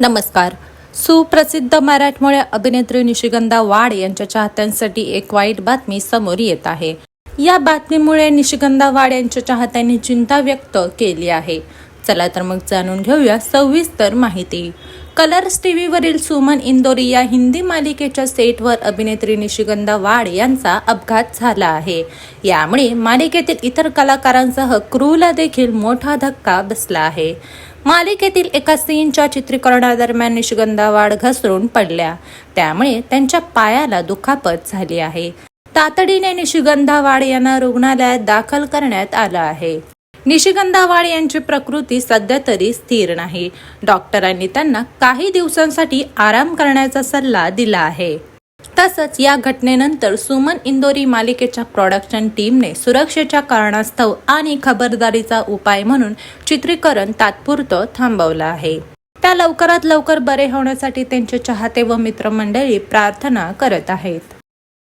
नमस्कार. सुप्रसिद्ध मराठमोळ्या अभिनेत्री निशिगंधा वाड यांच्या चाहत्यांसाठी एक वाईट बातमी समोर येत आहे. या बातमीमुळे निशिगंधा वाड यांच्या चाहत्यांनी चिंता व्यक्त केली आहे. चला तर मग जाणून घेऊया सविस्तर माहिती. कलर्स टीव्हीवरील सुमन इंदोरी या हिंदी मालिकेच्या सेटवर अभिनेत्री निशिगंधा वाड यांचा अपघात झाला आहे. यामुळे मालिकेतील इतर कलाकारांसह क्रूला देखील मोठा धक्का बसला आहे. मालिकेतील एका सीनच्या चित्रीकरणादरम्यान निशिगंधा वाड घसरून पडल्या. त्यामुळे त्यांच्या पायाला दुखापत झाली आहे. तातडीने निशिगंधा वाड यांना रुग्णालयात दाखल करण्यात आलं आहे. निशिगंधा वाड यांची प्रकृती सध्या तरी स्थिर नाही. डॉक्टरांनी त्यांना काही दिवसांसाठी आराम करण्याचा सल्ला दिला आहे. तसंच या घटनेनंतर सुमन इंदोरी मालिकेच्या प्रॉडक्शन टीमने सुरक्षेच्या कारणास्तव आणि खबरदारीचा उपाय म्हणून चित्रीकरण तात्पुरतं थांबवलं आहे. त्या लवकरात लवकर बरे होण्यासाठी त्यांचे चाहते व मित्रमंडळी प्रार्थना करत आहेत.